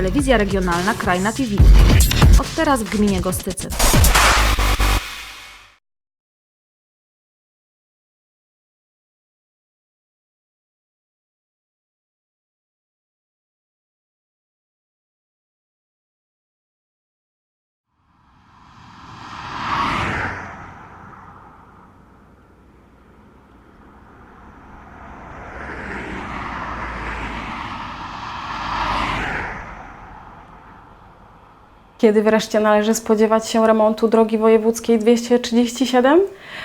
Telewizja regionalna Krajna TV. Od teraz w gminie Gostycyn. Kiedy wreszcie należy spodziewać się remontu drogi wojewódzkiej 237?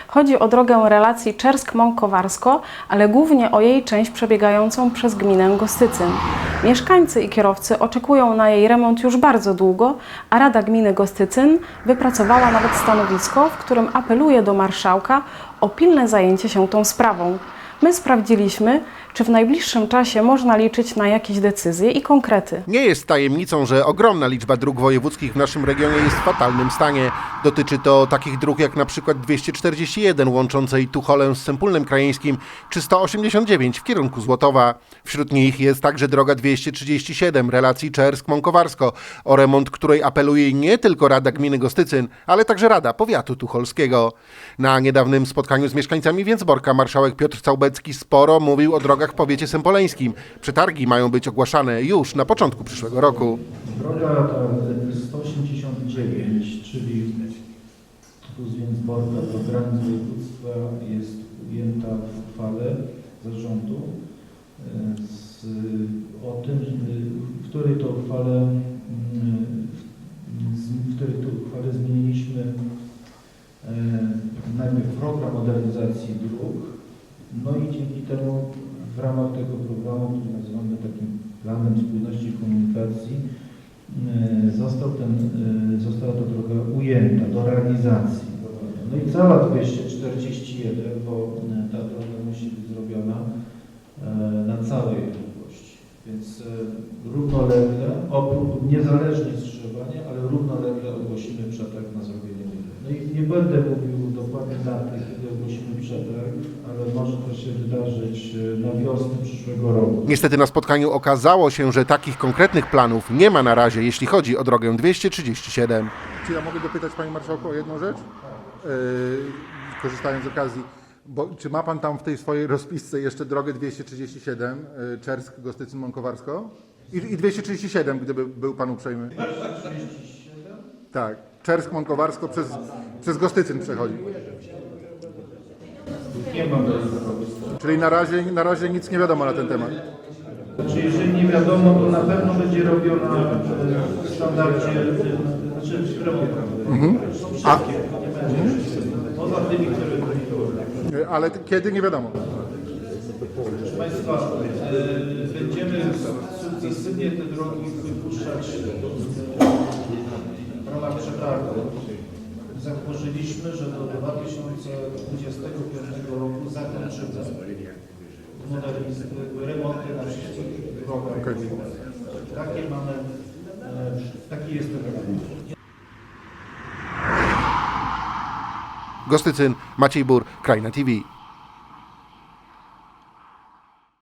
Chodzi o drogę relacji Czersk-Mąkowarsko, ale głównie o jej część przebiegającą przez gminę Gostycyn. Mieszkańcy i kierowcy oczekują na jej remont już bardzo długo, a Rada Gminy Gostycyn wypracowała nawet stanowisko, w którym apeluje do marszałka o pilne zajęcie się tą sprawą. My sprawdziliśmy, czy w najbliższym czasie można liczyć na jakieś decyzje i konkrety. Nie jest tajemnicą, że ogromna liczba dróg wojewódzkich w naszym regionie jest w fatalnym stanie. Dotyczy to takich dróg jak na przykład 241 łączącej Tucholę z Sępólnem Krajeńskim czy 189 w kierunku Złotowa. Wśród nich jest także droga 237 relacji Czersk-Mąkowarsko, o remont której apeluje nie tylko Rada Gminy Gostycyn, ale także Rada Powiatu Tucholskiego. Na niedawnym spotkaniu z mieszkańcami Więcborka marszałek Piotr Sporo mówił o drogach w powiecie sępoleńskim. Przetargi mają być ogłaszane już na początku przyszłego roku. Droga ta 189, czyli tu z Więcborka do granic województwa jest ujęta w uchwale zarządu e, z, o tym, w której to uchwale, mm, w której to uchwale zmieniliśmy e, najpierw program modernizacji dróg, no i dzięki temu w ramach tego programu, który nazywamy takim planem spójności komunikacji, e, został ten, e, została ta droga ujęta do realizacji. No i cała 241, bo e, ta droga musi być zrobiona na całej długości. Więc równolegle, oprócz, niezależnie strzelanie, ale równolegle ogłosimy przetarg na zrobienie drogi. No i nie będę mówił dokładnie daty, kiedy ogłosimy przetarg, ale może to się wydarzyć e, na wiosnę przyszłego roku. Niestety na spotkaniu okazało się, że takich konkretnych planów nie ma na razie, jeśli chodzi o drogę 237. Czy ja mogę dopytać Panie Marszałku o jedną rzecz? Yy, korzystając z okazji. Bo, czy ma Pan tam w tej swojej rozpisce jeszcze drogę 237, yy, Czersk, Gostycyn, Mąkowarsko? I, I 237, gdyby był Pan uprzejmy. Tak, Czersk, Mąkowarsko przez, przez Gostycyn przechodzi. Nie mam. Czyli na razie, na razie nic nie wiadomo na ten temat. Znaczy, jeżeli nie wiadomo, to na pewno będzie robiona e, w standardzie, e, znaczy robiona. Są wszystkie, A- nie będzie wszystkie. Poza tymi, które. Yy, Ale kiedy nie wiadomo. Proszę Państwa, e, będziemy sukcesywnie te drogi wypuszczać w przetargu. Założyliśmy, że do 2025 roku zakończymy remonty na wszystkich drogach. Takie mamy, e, taki jest ten. Gostycyn, Maciej Bur, Krajna TV.